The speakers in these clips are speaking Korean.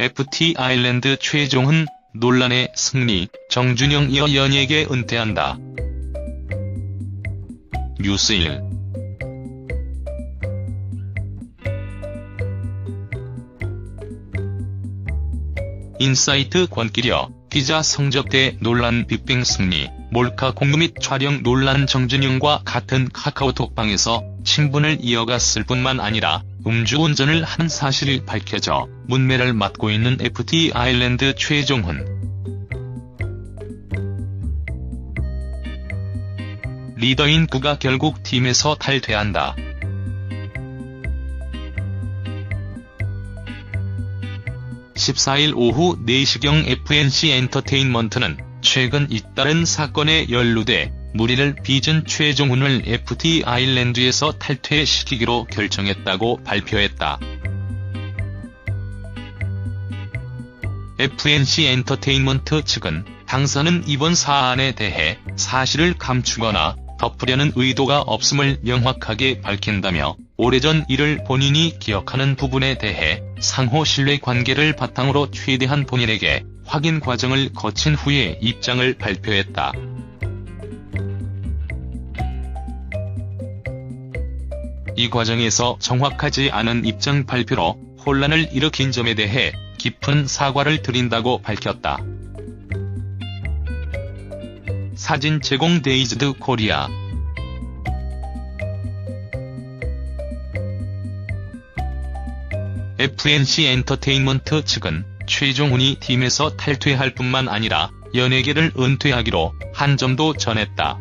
FT 아일랜드 최종훈, 논란의 승리, 정준영 이어 연예계 은퇴한다. 뉴스 1 인사이트 권기려 기자 성적대 논란 빅뱅 승리, 몰카 공유 및 촬영 논란 정준영과 같은 카카오톡방에서 친분을 이어갔을 뿐만 아니라 음주운전을 한 사실이 밝혀져 문매를 맡고 있는 FT 아일랜드 최종훈. 리더인 그가 결국 팀에서 탈퇴한다. 14일 오후 4시경 FNC 엔터테인먼트는 최근 잇따른 사건에 연루돼 무리를 빚은 최종훈을 FT 아일랜드에서 탈퇴시키기로 결정했다고 발표했다. FNC 엔터테인먼트 측은 당사는 이번 사안에 대해 사실을 감추거나 덮으려는 의도가 없음을 명확하게 밝힌다며 오래전 일을 본인이 기억하는 부분에 대해 상호 신뢰 관계를 바탕으로 최대한 본인에게 확인 과정을 거친 후에 입장을 발표했다. 이 과정에서 정확하지 않은 입장 발표로 혼란을 일으킨 점에 대해 깊은 사과를 드린다고 밝혔다. 사진 제공 데이즈드 코리아 FNC 엔터테인먼트 측은 최종훈이 팀에서 탈퇴할 뿐만 아니라 연예계를 은퇴하기로 한 점도 전했다.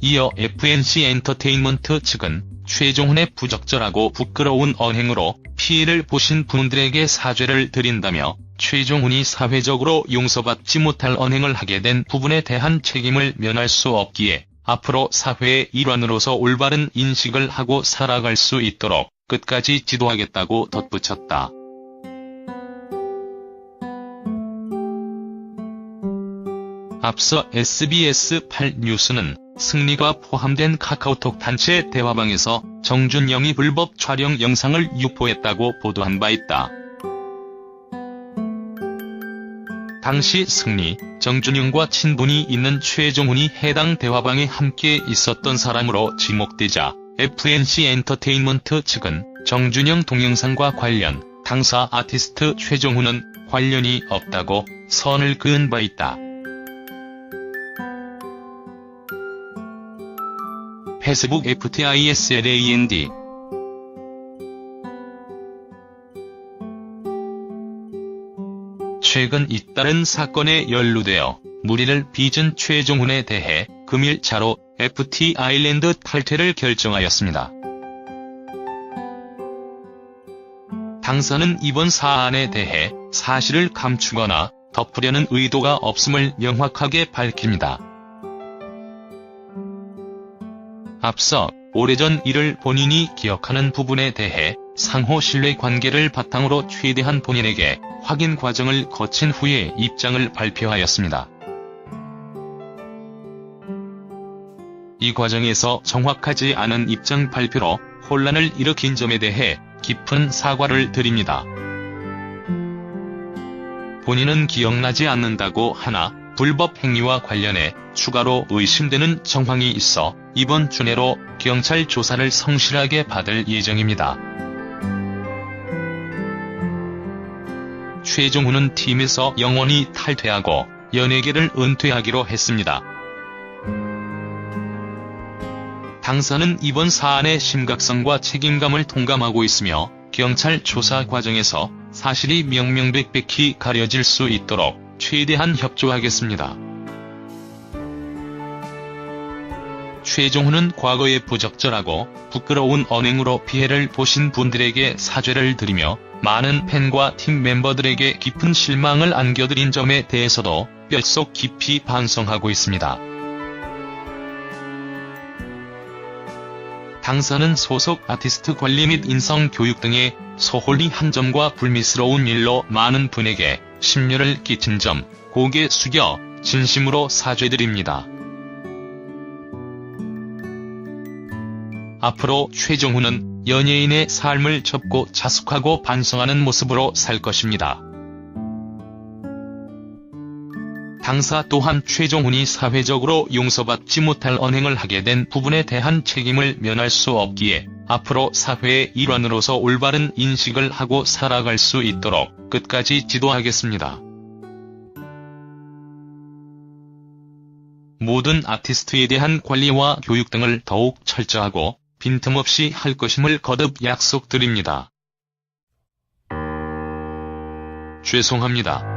이어 FNC 엔터테인먼트 측은 최종훈의 부적절하고 부끄러운 언행으로 피해를 보신 분들에게 사죄를 드린다며 최종훈이 사회적으로 용서받지 못할 언행을 하게 된 부분에 대한 책임을 면할 수 없기에 앞으로 사회의 일환으로서 올바른 인식을 하고 살아갈 수 있도록 끝까지 지도하겠다고 덧붙였다. 앞서 SBS8 뉴스는 승리가 포함된 카카오톡 단체 대화방에서 정준영이 불법 촬영 영상을 유포했다고 보도한 바 있다. 당시 승리, 정준영과 친분이 있는 최종훈이 해당 대화방에 함께 있었던 사람으로 지목되자 FNC 엔터테인먼트 측은 정준영 동영상과 관련 당사 아티스트 최종훈은 관련이 없다고 선을 그은 바 있다. 페이스북 FTISLAND 최근 잇따른 사건에 연루되어 무리를 빚은 최종훈에 대해 금일 차로 FT 아일랜드 탈퇴를 결정하였습니다. 당사는 이번 사안에 대해 사실을 감추거나 덮으려는 의도가 없음을 명확하게 밝힙니다. 앞서 오래전 일을 본인이 기억하는 부분에 대해 상호 신뢰 관계를 바탕으로 최대한 본인에게 확인 과정을 거친 후에 입장을 발표하였습니다. 이 과정에서 정확하지 않은 입장 발표로 혼란을 일으킨 점에 대해 깊은 사과를 드립니다. 본인은 기억나지 않는다고 하나 불법 행위와 관련해 추가로 의심되는 정황이 있어 이번 주 내로 경찰 조사를 성실하게 받을 예정입니다. 최종훈은 팀에서 영원히 탈퇴하고 연예계를 은퇴하기로 했습니다. 당사는 이번 사안의 심각성과 책임감을 통감하고 있으며 경찰 조사 과정에서 사실이 명명백백히 가려질 수 있도록 최대한 협조하겠습니다. 최종훈은 과거에 부적절하고 부끄러운 언행으로 피해를 보신 분들에게 사죄를 드리며 많은 팬과 팀 멤버들에게 깊은 실망을 안겨드린 점에 대해서도 뼛속 깊이 반성하고 있습니다. 당사는 소속 아티스트 관리 및 인성 교육 등의 소홀히 한 점과 불미스러운 일로 많은 분에게 심려를 끼친 점 고개 숙여 진심으로 사죄드립니다. 앞으로 최종훈은 연예인의 삶을 접고 자숙하고 반성하는 모습으로 살 것입니다. 당사 또한 최종훈이 사회적으로 용서받지 못할 언행을 하게 된 부분에 대한 책임을 면할 수 없기에 앞으로 사회의 일원으로서 올바른 인식을 하고 살아갈 수 있도록 끝까지 지도하겠습니다. 모든 아티스트에 대한 관리와 교육 등을 더욱 철저하고 빈틈없이 할 것임을 거듭 약속드립니다. 죄송합니다.